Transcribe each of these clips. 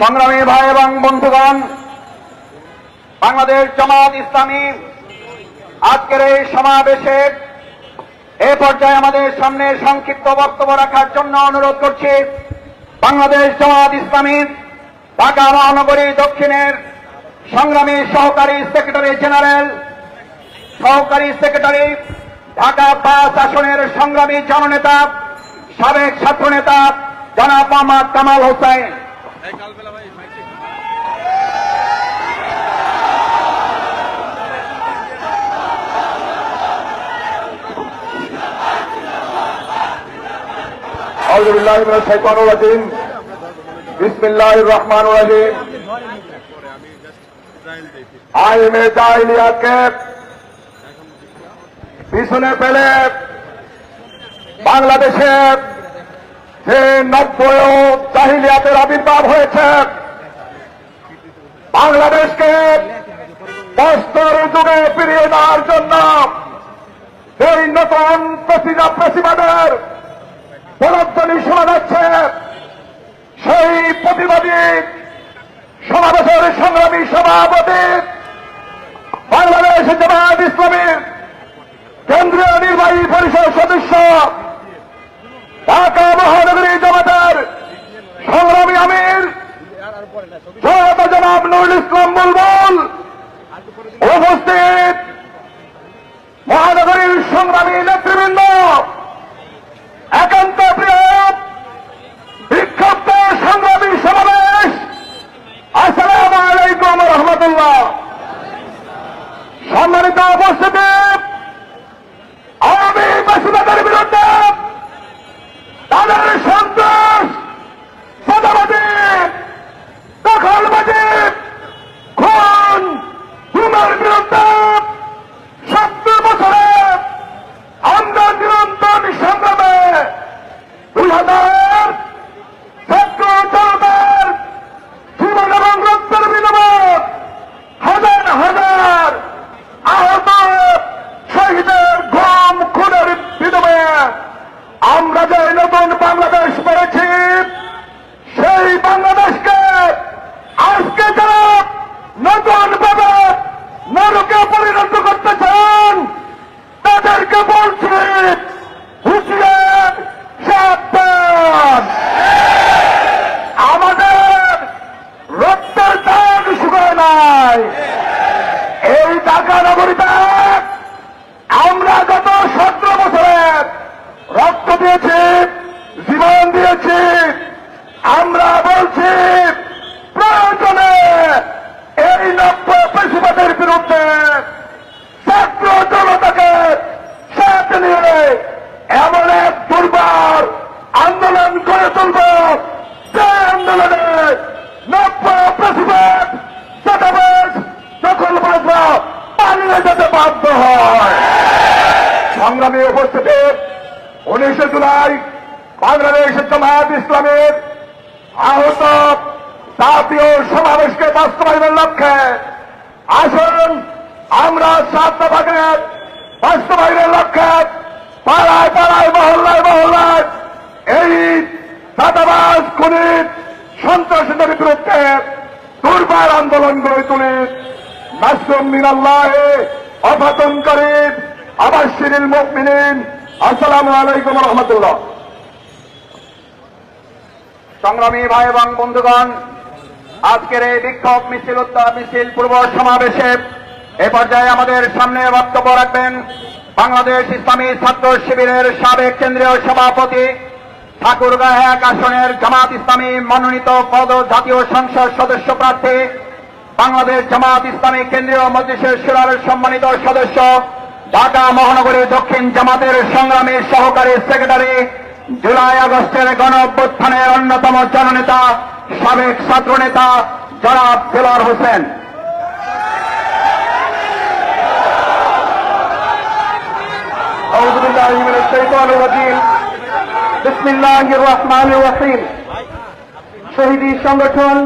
সংগ্রামী ভাই এবং বন্ধুগণ, বাংলাদেশ জামাত ইসলামী আজকের এই সমাবেশে এ পর্যায়ে আমাদের সামনে সংক্ষিপ্ত বক্তব্য রাখার জন্য অনুরোধ করছি, বাংলাদেশ জামাত ইসলামী ঢাকা মহানগরী দক্ষিণের সংগ্রামী সহকারী সেক্রেটারি জেনারেল, সহকারী সেক্রেটারি ঢাকা পাঁচ আসনের সংগ্রামী জননেতা, সাবেক ছাত্রনেতা জনাব মোহাম্মদ কামাল হোসেন। পিছনে পেলে বাংলাদেশের যে নব্বই জাহিলিয়াতের আবির্ভাব বাংলাদেশকে বস্তর যুগে ফিরিয়ে দেওয়ার জন্য এই নতুন প্রতিজা প্রতিবাদের প্রলব্ধনি শোনা যাচ্ছে। সেই প্রতিবাদী সমাবেশের সংগ্রামী সভাপতি বাংলাদেশ জামায়াত ইসলামীর কেন্দ্রীয় নির্বাহী পরিষদ সদস্য ঢাকা মহানগরী জামাতের সংগ্রামী আমির জনতা জনাব নুরুল ইসলাম বুলবুল উপস্থিত মহানগরীর সংগ্রামী নেতৃবৃন্দ একান্ত প্রিয় বিক্ষুব্ধ সংগ্রামী সমাবেশ আসসালাম আলাইকুম রহমতুল্লাহ সম্মানিত উপস্থিতি আওয়ামী বাসিন্দাদের বিরুদ্ধে তাদের সন্ত্রাস সদাবাদী দখলবাদী খুন গুমের বিরুদ্ধে সত্তর বছরে আমরা নিরন্তর সংগ্রামে দুই হাজার ছাত্র জনতার জীবন এবং রক্তের বিনিময় হাজার হাজার আহত শহীদের ঘুম খুনের বিনিময়ে আমরা যে নতুন বাংলাদেশ পেরেছি সেই বাংলাদেশকে আজকে যারা নতুন ভাবে নরকে পরিণত করতে চান তাদেরকে বলছি, হুঁশিয়ার আমাদের রক্তের দাগ শুকায় নাই। এই ঢাকা নগরীতে আমরা গত সতেরো বছরে রক্ত দিয়েছি, জীবন দিয়েছি, আমরা বলছি, প্রয়োজনে এই নব্য পেশিবাদের বিরুদ্ধে ছাত্র জনতাকে সাথে নিয়ে এমন এক দুর্বার আন্দোলন করে তুলব, যে আন্দোলনে নব্য প্রতিবাদ চাঁদাবাজ দখলবাজরা পালিয়ে যেতে বাধ্য হয়। সংগ্রামী উপস্থিতি, উনিশে জুলাই বাংলাদেশ জামায়াত ইসলামের আহত জাতীয় সমাবেশকে বাস্তবায়নের লক্ষ্যে আসুন, আমরা সাত ভাগের বাস্তবায়নের লক্ষ্যে পাড়ায় পাড়ায়, মহল্লায় মহল্লায় এই সাদাবাস খুনির সন্ত্রাসীদের বিরুদ্ধে দুর্বার আন্দোলন গড়ে তুলে। নাসরুম মিনাল্লাহ অফাতন করিম আবাসিরিল মুমিনিন, আসসালামু আলাইকুম রহমতুল্লাহ। সংগ্রামী ভাই এবং বন্ধুগণ আজকের এই বিক্ষোভ মিছিল উত্তর মিছিল, পূর্ব সমাবেশে এ পর্যায়ে আমাদের সামনে বক্তব্য রাখবেন বাংলাদেশ ইসলামী ছাত্র শিবিরের সাবেক কেন্দ্রীয় সভাপতি ঠাকুরগাঁ এক আসনের জামাত ইসলামী মনোনীত পদ জাতীয় সংসদ সদস্য প্রার্থী, বাংলাদেশ জামাত ইসলামী কেন্দ্রীয় মজলিসের সুরার সম্মানিত সদস্য, ঢাকা মহানগরী দক্ষিণ জামাতের সংগ্রামী সহকারী সেক্রেটারি জুলাই আগস্টের গণ অভ্যুত্থানের অন্যতম জননেতা, সাবেক ছাত্রনেতা জনাব ফেলার হোসেন। শহীদী সংগঠন,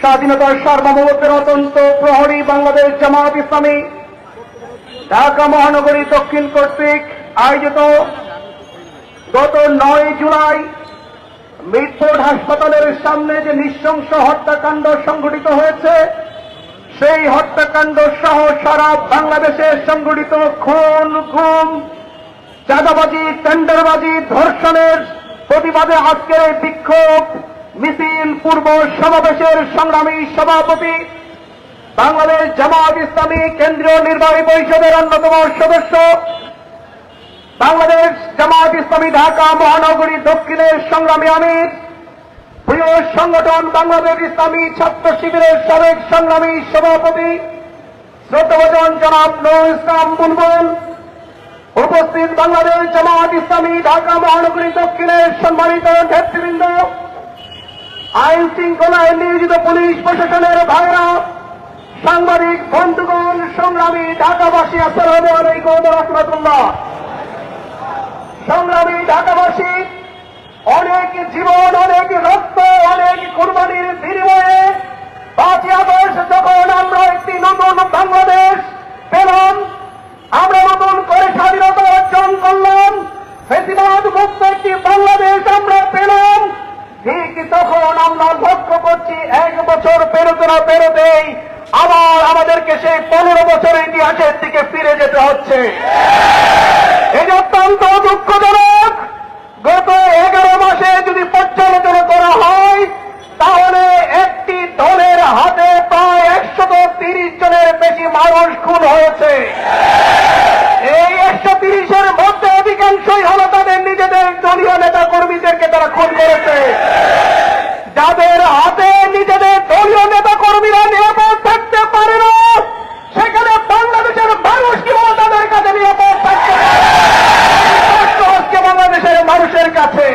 স্বাধীনতার সার্বভৌমত্বের অত্যন্ত প্রহরী বাংলাদেশ জামাত ইসলামী, ঢাকা মহানগরী দক্ষিণ কর্তৃক আয়োজিত গত নয় জুলাই মিটফোর্ড হাসপাতালের সামনে যে নৃশংস হত্যাকাণ্ড সংঘটিত হয়েছে, সেই হত্যাকাণ্ড সহ সারা বাংলাদেশে সংঘটিত খুন, গুম, চাঁদাবাজি, টেন্ডারবাজি, ধর্ষণের প্রতিবাদে আজকের বিক্ষোভ মিছিল পূর্ব সমাবেশের সংগ্রামী সভাপতি বাংলাদেশ জামাত ইসলামী কেন্দ্রীয় নির্বাহী পরিষদের অন্যতম সদস্য বাংলাদেশ জামাত ইসলামী ঢাকা মহানগরী দক্ষিণের সংগ্রামী আমির। প্রিয় সংগঠন বাংলাদেশ ইসলামী ছাত্র শিবিরের সাবেক সংগ্রামী সভাপতি শ্রদ্ধাভজন জনাব নুর ইসলাম বুলবুল। উপস্থিত বাংলাদেশ জামাত ইসলামী ঢাকা মহানগরী দক্ষিণের সম্মানিত নেতৃবৃন্দ। আইন শৃঙ্খলায় নিয়োজিত পুলিশ প্রশাসনের ভাইরা সাংবাদিক বন্ধুগণ, সংগ্রামী ঢাকাবাসী, আসসালামু আলাইকুম রহমতুল্লাহ। সংগ্রামী ঢাকাবাসী, অনেক জীবন, অনেক রক্ত, অনেক কুরবানির বিনিময়ে পাঁচই যখন আমরা একটি নতুন বাংলাদেশ পেলাম, আমরা নতুন করে স্বাধীনতা অর্জন করলাম, ফেসিবাদ মুক্ত একটি বাংলাদেশ আমরা পেলাম। ঠিক তখন আমরা লক্ষ্য করছি এক বছর পেরোতে না পেরোতেই আবার আমাদেরকে সেই পনেরো বছরের ইতিহাসের দিকে ফিরে যেতে হচ্ছে। অত্যন্ত দুঃখজনক। গত এগারো মাসে যদি পর্যালোচনা করা হয় তাহলে একটি দলের হাতে প্রায় একশত তিরিশ জনের বেশি মানুষ খুন হয়েছে এই একশো তিরিশের মধ্যে অধিকাংশই হল তাদের নিজেদের দলীয় নেতা কর্মীদেরকে তারা খুন করেছে যাদের হাতে নিজেদের দলীয় নেতা কর্মীরা নিরাপদ থাকতে পারে না সেখানে বাংলাদেশের মানুষ কীভাবে তাদের কাছে নিরাপদ থাকতে পারে কষ্ট হচ্ছে বাংলাদেশের মানুষের কাছে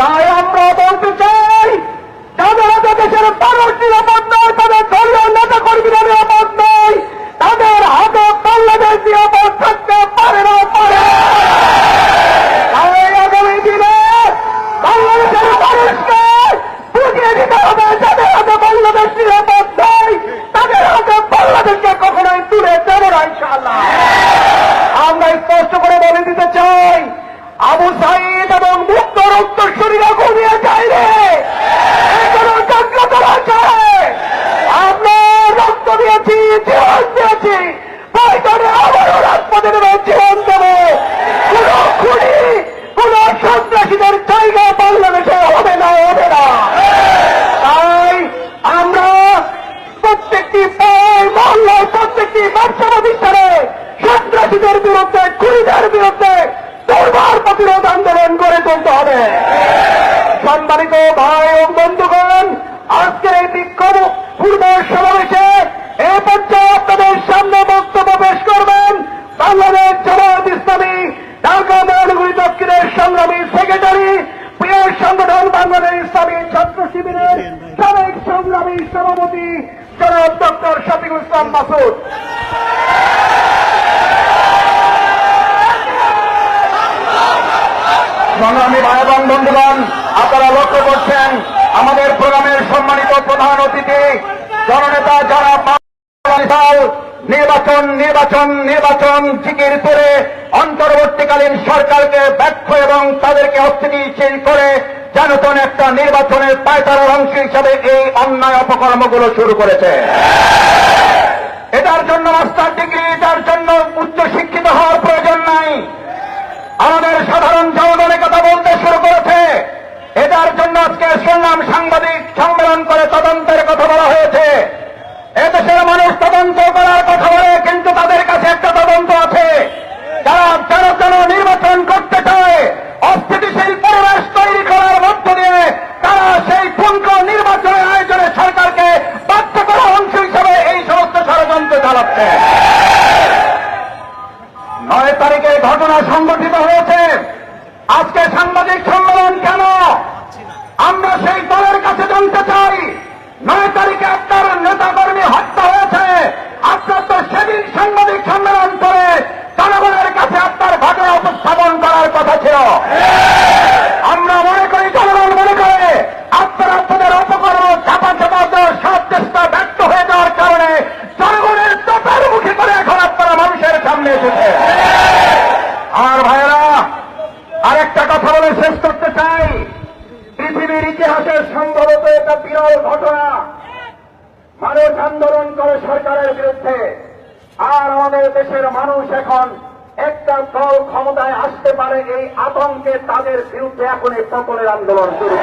তাই আমরা বলতে চাই যাদের হাতে দেশের মানুষ নিরাপদ নয় তাদের দলীয় নেতা কর্মীরা নিরাপদ নয় তাদের হাতে বাংলাদেশ নিরাপদ থাকতে পারে না পারে না। তাই আগামী দিনে বাংলাদেশের মানুষকে বুঝিয়ে দিতে হবে যাদের হাতে বাংলাদেশ নিরাপদ নয় তাদের হাতে বাংলাদেশকে কখনোই তুলে দেব না ইনশাআল্লাহ আমরা স্পষ্ট করে বলে দিতে চাই আবু সাইদ এবং মুক্ত রক্ত শরীরে ঘুমিয়ে যায় রে এখনও জাগ্রত আছে আমরা রক্ত দিয়েছি জীবন দিয়েছি প্রয়োজনে আবারও রাজপথে নেমে জীবন দেব কোন খুনি কোন সন্ত্রাসীদের জায়গা বাংলাদেশে হবে না হবে না তাই আমরা প্রত্যেকটি বই মহল্লায় প্রত্যেকটি ব্যবসা প্রতিষ্ঠানে সন্ত্রাসীদের বিরুদ্ধে খুনিদের বিরুদ্ধে দুর্বার প্রতিরোধ আন্দোলন গড়ে তুলতে হবে সম্মানিত ভাই ও বন্ধুগণ, আজকের এই বিক্ষোভ পূর্ব সমাবেশে এ পর্যায়ে আপনাদের সামনে বক্তব্য পেশ করবেন বাংলাদেশ জামাত ইসলামী, ঢাকা মহানগরী দক্ষিণের সংগ্রামী সেক্রেটারি, প্রিয় সংগঠন বাংলাদেশ ইসলামী ছাত্র শিবিরের সাবেক সংগ্রামী সভাপতি জনাব ডক্টর শফিকুল ইসলাম মাসুদ। সংগ্রামী ভাই এবং বন্ধুগণ, আপনারা লক্ষ্য করছেন, আমাদের প্রোগ্রামের সম্মানিত প্রধান অতিথি, জননেতা যারা নির্বাচন নির্বাচন নির্বাচন জিকির করে অন্তর্বর্তীকালীন সরকারকে ব্যর্থ এবং তাদেরকে অস্থিতিশীল করে জানতন একটা নির্বাচনের পায়তারার অংশ হিসাবে এই অন্যায় অপকর্মগুলো শুরু করেছে। এটার জন্য মাস্টার ডিগ্রি, এটার জন্য উচ্চ শিক্ষিত হওয়ার প্রয়োজন নাই আমাদের সাধারণ জনগণে কথা বলতে শুরু করেছে এটার জন্য আজকে শুনলাম সাংবাদিক সম্মেলন করে তদন্তের কথা বলা হয়েছে। এদেশের মানুষ তদন্ত করার কথা বলে, কিন্তু তাদের কাছে একটা তদন্ত আছে। যারা যেন যেন নির্বাচন করতে চায়, অস্থিতিশীল পরিবেশ তৈরি করার মধ্য দিয়ে তারা সেই পুঙ্খ নির্বাচনের আয়োজনে সরকারকে বাধ্য করার অংশ হিসাবে এই সমস্ত ষড়যন্ত্র চালাচ্ছে। নয় তারিখে ঘটনা সংঘটিত হয়েছে। আজকে সাংবাদিক ইতিহাসের সম্ভবত এটা বিরল ঘটনা। মানুষ আন্দোলন করে সরকারের বিরুদ্ধে। আর আমাদের দেশের মানুষ এখন একটা দল ক্ষমতায় আসতে পারে, এই আতঙ্কে তাদের বিরুদ্ধে এখন এই পতনের আন্দোলন শুরু।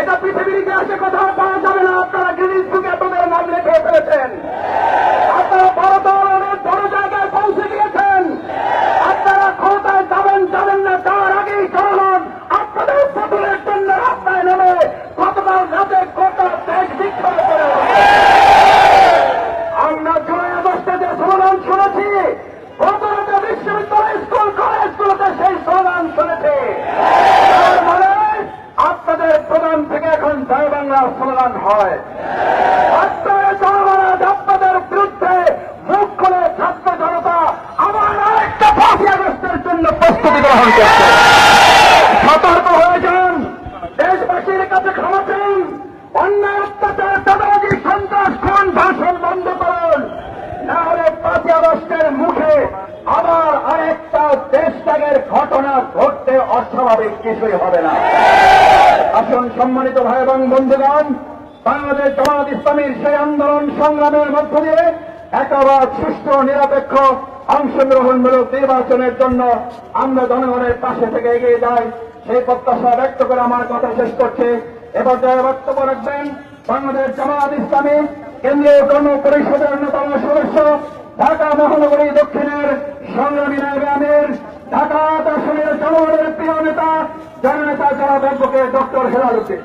এটা পৃথিবীর ইতিহাসে কোথাও পাওয়া যাবে না। আপনারা গিরিজ বুকে আপনাদের নাম লিখে ফেলেছেন। আপনারা বড় দলের বড় জায়গায় পৌঁছে গিয়েছেন। আপনারা ক্ষমতায় যাবেন যাবেন না। অস্বাভাবিক কিছুই হবে না। আসুন সম্মানিত ভাই এবং বন্ধুগণ, বাংলাদেশ জামাত ইসলামীর সেই আন্দোলন সংগ্রামের মধ্য দিয়ে একেবারে সুষ্ঠু নিরপেক্ষ অংশগ্রহণমূলক নির্বাচনের জন্য আমরা জনগণের পাশে থেকে এগিয়ে যাই। সেই প্রত্যাশা ব্যক্ত করে আমার কথা শেষ করছি। এ পর্যায়ে বক্তব্য রাখবেন, বাংলাদেশ জামাত ইসলামী কেন্দ্রীয় কর্ম পরিষদের অন্যতম সদস্য ঢাকা মহানগরী দক্ষিণের সংগ্রামী আমির, ঢাকা দর্শনের জনগণের প্রিয় নেতা, জননেতা যারা ব্যাপকে ডক্টর হেলাল উদ্দিন।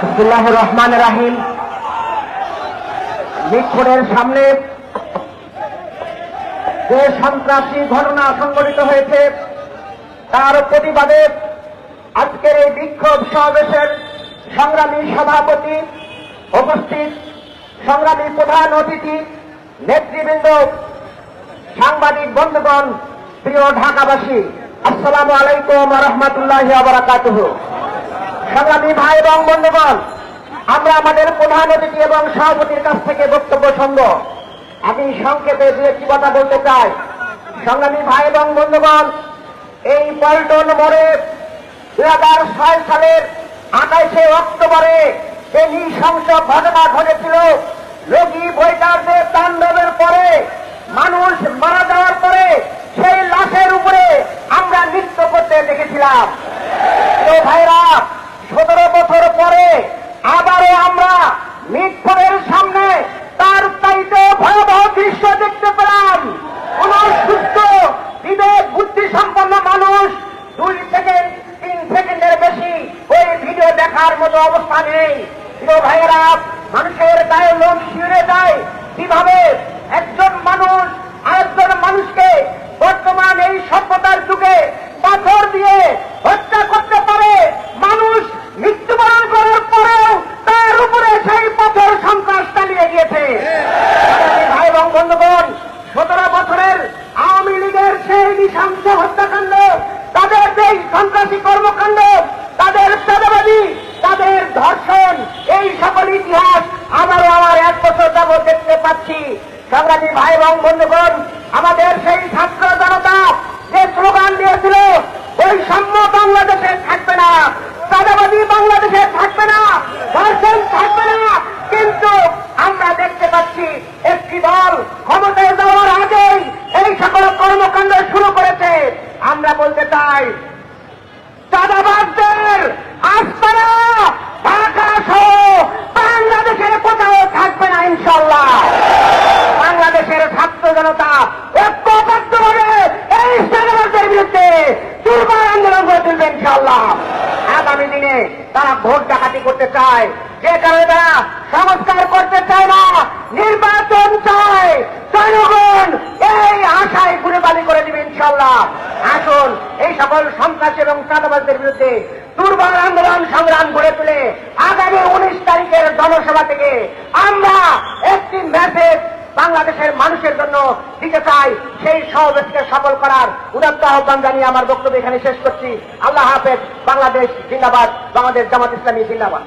বিসমুল্লাহ রহমান রাহিম। মিটফোর্ডের সামনে যে সন্ত্রাসী ঘটনা সংঘটিত হয়েছে, তার প্রতিবাদে আজকের এই বিক্ষোভ সমাবেশের সংগ্রামী সভাপতি উপস্থিত সংগ্রামী প্রধান অতিথি, নেতৃবৃন্দ, সাংবাদিক বন্ধুগণ, প্রিয় ঢাকাবাসী, আসসালামু আলাইকুম রহমতুল্লাহ আবরাকাতুহ সংগ্রামী ভাই এবং বন্ধুগণ, আমরা আমাদের প্রধান অতিথি এবং সভাপতির কাছ থেকে বক্তব্য শুনব। আমি সংক্ষেপে দু একটি কথা বলতে চাই। সংগ্রামী ভাই এবং বন্ধুগণ, এই পল্টন মোড়ে দুই হাজার ছয় সালের আঠাইশে অক্টোবরে যে নৃশংস ঘটনা ঘটেছিল। রোগী বৈকারদের তাণ্ডবের পরে মানুষ মারা যাওয়ার পরে সেই লাশের উপরে আমরা নৃত্য করতে দেখেছিলাম। তো ভাইরা, সতেরো বছর পরে আবারও আমরা গিয়েছে। ভাই এবং বন্ধুগণ, সতেরো বছরের আওয়ামী লীগের সেই নৃশংস হত্যাকাণ্ড, তাদের যে সন্ত্রাসী কর্মকাণ্ড, তাদের চাঁদাবাদী তাদের ধর্ষণ, এই সকল ইতিহাস আবারও আমার এক বছর যাবৎ দেখতে পাচ্ছি। সংগ্রামী ভাই এবং বন্ধুগণ, আমাদের সেই ছাত্র জনতা যে স্লোগান দিয়েছিল, বৈষম্য বাংলাদেশে থাকবে না চাঁদাবাদী বাংলাদেশে থাকবে না, ধর্ষণ থাকবে না কিন্তু আমরা দেখতে পাচ্ছি একটি দল ক্ষমতায় যাওয়ার আগেই এই সকল কর্মকাণ্ড শুরু করেছে আমরা বলতে চাই চাঁদাবাজদের আস্তানা ঢাকা সহ বাংলাদেশের কোথাও থাকবে না ইনশাল্লাহ বাংলাদেশের ছাত্র জনতা ঐক্যবদ্ধভাবে এই চাঁদাবাজদের বিরুদ্ধে দুর্বার আন্দোলন করে তুলবে ইনশাল্লাহ আগামী দিনে তারা ভোট ডাকাতি করতে চায় যে কারণে তারা সংস্কার করতে চায় না, নির্বাচন চায়। জনগণ এই আশায় ঘুরে বালি করে দিবে ইনশাল্লাহ আসুন, এই সকল সন্ত্রাস এবং চাঁদাবাজদের বিরুদ্ধে দুর্বল আন্দোলন সংগ্রাম গড়ে তুলে আগামী উনিশ তারিখের জনসভা থেকে আমরা একটি মেসেজ বাংলাদেশের মানুষের জন্য দিতে চাই। সেই সমাবেশকে সফল করার উদাত্ত আহ্বান জানিয়ে আমার বক্তব্য এখানে শেষ করছি। আল্লাহ হাফেজ, বাংলাদেশ জিন্দাবাদ, বাংলাদেশ জামাত ইসলামী জিন্দাবাদ।